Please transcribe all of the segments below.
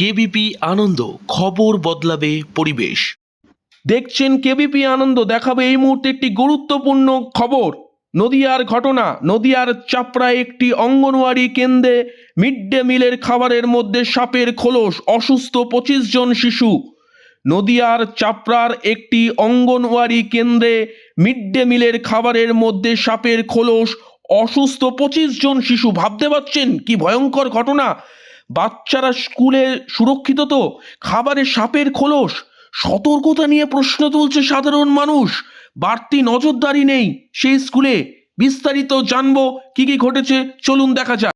KBP আনন্দ খবর বদলাবে পরিবেশ। দেখছেন কেবিপি আনন্দ, দেখাবে এই মুহূর্তে একটি গুরুত্বপূর্ণ খবর। নদিয়ার ঘটনা, নদিয়ার চাপড়ায় একটি অঙ্গনওয়াড়ি কেন্দ্রে মিড ডে মিলের খাবারের মধ্যে সাপের খোলস, অসুস্থ পঁচিশ জন শিশু। নদিয়ার চাপড়ার একটি অঙ্গনওয়াড়ি কেন্দ্রে মিড ডে মিলের খাবারের মধ্যে সাপের খোলস, অসুস্থ পঁচিশ জন শিশু। ভাবতে পারছেন কি ভয়ঙ্কর ঘটনা? বাচ্চারা স্কুলে সুরক্ষিত তো খাবারে সাপের খোলস। সতর্কতা নিয়ে প্রশ্ন তুলছে সাধারণ মানুষ। বাড়তি নজরদারি নেই সেই স্কুলে। বিস্তারিত জানব কি কি ঘটেছে, চলুন দেখা যাক।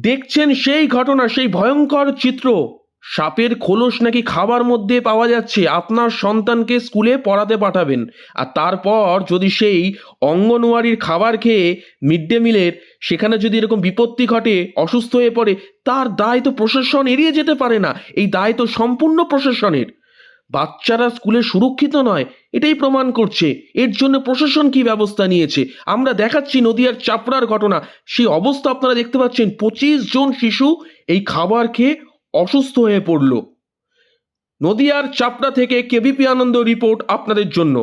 দেখছেন সেই ঘটনা সেই ভয়ঙ্কর চিত্র। সাপের খোলস নাকি খাবার মধ্যে পাওয়া যাচ্ছে? আপনার সন্তানকে স্কুলে পড়াতে পাঠাবেন। আর তারপর যদি সেই অঙ্গনওয়াড়ির খাবার খেয়ে মিড ডে মিলের সেখানে যদি এরকম বিপত্তি ঘটে, অসুস্থ হয়ে পড়ে, তার দায় তো প্রশাসন এড়িয়ে যেতে পারে না। এই দায় তো সম্পূর্ণ প্রশাসনের। বাচ্চারা স্কুলে সুরক্ষিত নয়, এটাই প্রমাণ করছে। এর জন্য প্রশাসন কি ব্যবস্থা নিয়েছে? আমরা দেখাচ্ছি নদিয়ার চাপড়ার ঘটনা। সেই অবস্থা আপনারা দেখতে পাচ্ছেন। পঁচিশ জন শিশু এই খাবার খেয়ে অসুস্থ হয়ে পড়ল। নদিয়ার চাপড়া থেকে কেবিপি আনন্দ রিপোর্ট আপনাদের জন্য।